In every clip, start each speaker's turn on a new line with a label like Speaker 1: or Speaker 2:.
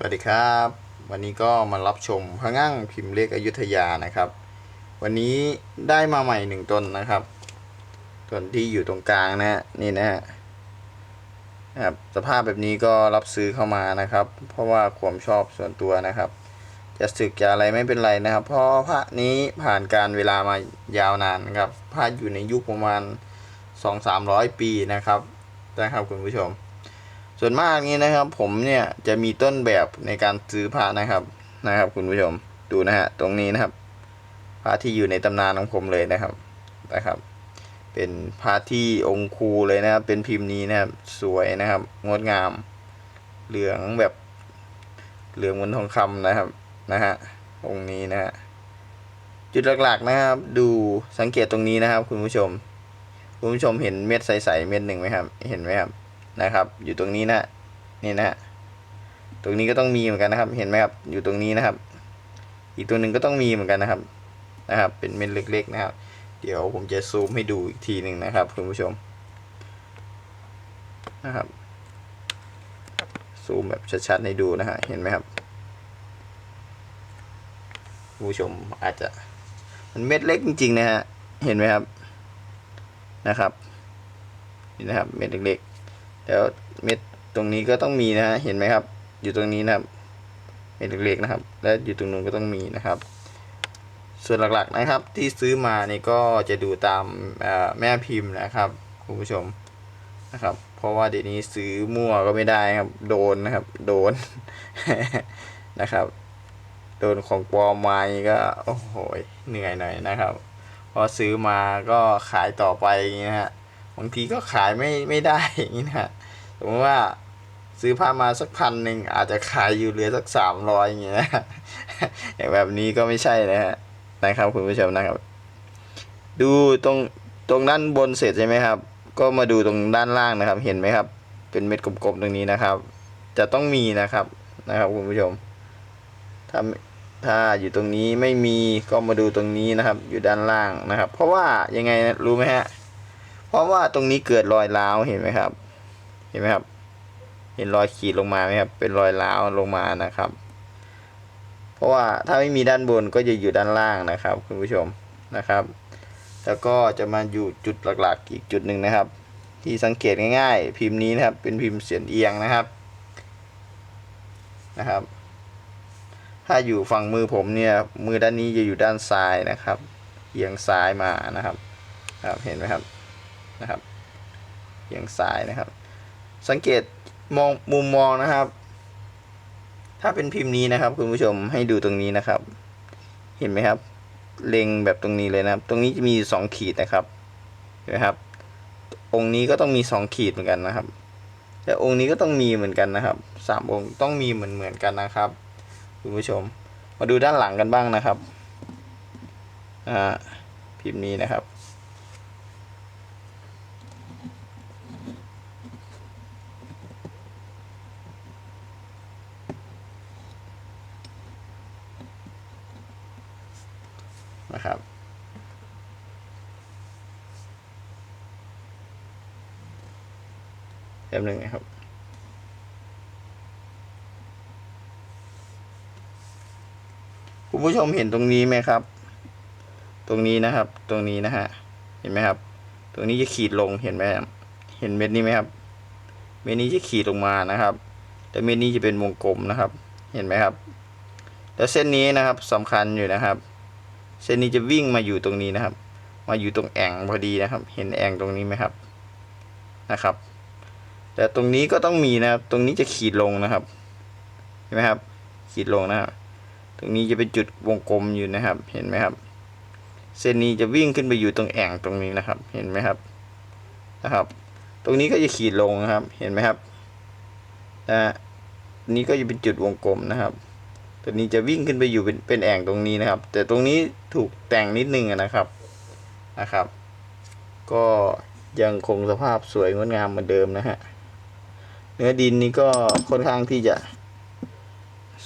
Speaker 1: สวัสดีครับ วันนี้ก็มารับชมพระงั่งพิมพ์เลขอยุธยานะครับ วันนี้ได้มาใหม่หนึ่งต้นนะครับต้นที่อยู่ตรงกลางนะนี่นะฮะนะครับสภาพแบบนี้ก็รับซื้อเข้ามานะครับ เพราะว่าความชอบส่วนตัวนะครับ จะสึกจะอะไรไม่เป็นไรนะครับ เพราะพระนี้ผ่านการเวลามายาวนานนะครับพระอยู่ในยุคประมาณสองสามร้อยปีนะครับนะครับคุณผู้ชม ส่วนมากนี้นะครับ ผมเนี่ยจะมีต้นแบบในการซื้อพระนะครับนะครับ คุณผู้ชมดูนะฮะตรงนี้นะครับพระที่อยู่ในตำนานของผมเลยนะครับนะครับ เป็นพระที่องค์ครูเลยนะครับ เป็นพิมพ์นี้นะครับสวยนะครับ งดงาม เหลืองแบบเหลืองเหมือนทองคำนะครับนะฮะองค์นี้นะฮะจุดหลักๆนะครับ ดูสังเกตตรงนี้นะครับ คุณผู้ชม คุณผู้ชมเห็นเม็ดใสๆเม็ดหนึ่งไหมครับ เห็นไหมครับ นะครับ อยู่ตรงนี้นะนี่นะฮะตรงนี้ก็ต้องมีเหมือนกันนะครับ เห็นไหมครับ อยู่ตรงนี้นะครับ อีกตัวหนึ่งก็ต้องมีเหมือนกันนะครับ นะครับ เป็นเม็ดเล็ก ๆ นะครับ เดี๋ยวผมจะซูมให้ดูอีกทีหนึ่งนะครับคุณผู้ชม นะครับ ซูมแบบชัดๆให้ดูนะฮะ เห็นไหมครับคุณผู้ชมอาจจะ มันเม็ดเล็กจริงๆนะฮะ เห็นไหมครับ นะครับ นี่นะครับ เม็ดเล็กๆ แล้วเม็ดตรงนี้ก็ต้องมีนะฮะเห็นไหมครับ อยู่ตรงนี้นะครับ เม็ดเล็กๆนะครับ และอยู่ตรงนู้นก็ต้องมีนะครับ ส่วนหลักๆนะครับที่ซื้อมานี่ก็จะดูตามแม่พิมพ์นะครับคุณผู้ชมนะครับ เพราะว่าเดี๋ยวนี้ซื้อมั่วก็ไม่ได้ครับ โดนนะครับ โดนนะครับ โดนของปลอมมานี่ก็โอ้โหเหนื่อยหน่อยนะครับ พอซื้อมาก็ขายต่อไปอย่างนี้นะฮะ บางทีก็ขายไม่ไม่ได้อย่างนี้นะสมมติว่าซื้อผ้ามาสักพันหนึ่งอาจจะขายอยู่เหลือสักสามร้อยอย่างเงี้ยอย่างแบบนี้ก็ไม่ใช่นะฮะนะครับคุณผู้ชมนะครับ ดูตรงตรงด้านบนเสร็จใช่ไหมครับ ก็มาดูตรงด้านล่างนะครับ เห็นไหมครับ เป็นเม็ดกลมๆตรงนี้นะครับ จะต้องมีนะครับนะครับคุณผู้ชมถ้าถ้าอยู่ตรงนี้ไม่มีก็มาดูตรงนี้นะครับ อยู่ด้านล่างนะครับ เพราะว่ายังไงรู้ไหมฮะ เพราะว่าตรงนี้เกิดรอยร้าวเห็นไหมครับ เห็นไหมครับ เห็นรอยขีดลงมาไหมครับ เป็นรอยร้าวลงมานะครับ เพราะว่าถ้าไม่มีด้านบนก็จะอยู่ด้านล่างนะครับ คุณผู้ชมนะครับ แล้วก็จะมาอยู่จุดหลักๆอีกจุดหนึ่งนะครับ ที่สังเกตง่ายๆ พิมพ์นี้นะครับ เป็นพิมพ์เสียนเอียงนะครับนะครับ ถ้าอยู่ฝั่งมือผมเนี่ย มือด้านนี้จะอยู่ด้านซ้ายนะครับ เอียงซ้ายมานะครับครับเห็นไหมครับ นะครับเอียงซ้ายนะครับ สังเกตมองมุมมองนะครับ ถ้าเป็นพิมพ์นี้นะครับ คุณผู้ชมให้ดูตรงนี้นะครับ เห็นไหมครับ เล็งแบบตรงนี้เลยนะครับ ตรงนี้จะมีสองขีดนะครับเห็นไหมครับ องค์นี้ก็ต้องมีสองขีดเหมือนกันนะครับและองค์นี้ก็ต้องมีเหมือนกันนะครับสามองค์ต้องมีเหมือนเหมือนกันนะครับคุณผู้ชม มาดูด้านหลังกันบ้างนะครับอ่าพิมพ์นี้นะครับ นะครับ แบบหนึ่งนะครับ คุณผู้ชมเห็นตรงนี้ไหมครับ ตรงนี้นะครับ ตรงนี้นะฮะ เห็นไหมครับ ตรงนี้จะขีดลง เห็นไหมเห็นเม็ดนี้ไหมครับ เม็ดนี้จะขีดลงมานะครับ แต่เม็ดนี้จะเป็นวงกลมนะครับ เห็นไหมครับ แล้วเส้นนี้นะครับสำคัญอยู่นะครับ เส้นนี้จะวิ่งมาอยู่ตรงนี้นะครับ มาอยู่ตรงแอ่งพอดีนะครับ เห็นแอ่งตรงนี้ไหมครับนะครับ แต่ตรงนี้ก็ต้องมีนะครับ ตรงนี้จะขีดลงนะครับเห็นไหมครับ ขีดลงนะครับ ตรงนี้จะเป็นจุดวงกลมอยู่นะครับ เห็นไหมครับ เส้นนี้จะวิ่งขึ้นไปอยู่ตรงแอ่งตรงนี้นะครับ เห็นไหมครับนะครับ ตรงนี้ก็จะขีดลงนะครับ เห็นไหมครับนะฮะนี้ก็จะเป็นจุดวงกลมนะครับ ตัวนี้จะวิ่งขึ้นไปอยู่เป็นเป็นแอ่งตรงนี้นะครับ แต่ตรงนี้ถูกแต่งนิดนึงนะครับนะครับ ก็ยังคงสภาพสวยงดงามเหมือนเดิมนะฮะเนื้อดินนี่ก็ค่อนข้างที่จะ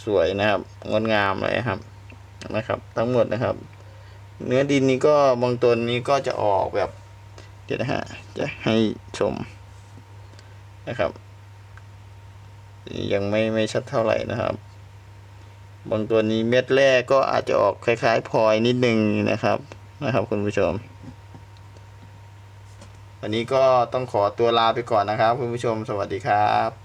Speaker 1: สวยนะครับงดงามเลยครับนะครับ ทั้งหมดนะครับ เนื้อดินนี้ก็บางตัวนี้ก็จะออกแบบเดี๋ยวนะฮะจะให้ชมนะครับ ยังไม่ไม่ชัดเท่าไหร่นะครับ บางตัวนี้เม็ดแรกก็อาจจะออกคล้ายๆพลอยนิดนึงนะครับนะครับคุณผู้ชม วันนี้ก็ต้องขอตัวลาไปก่อนนะครับ คุณผู้ชมสวัสดีครับ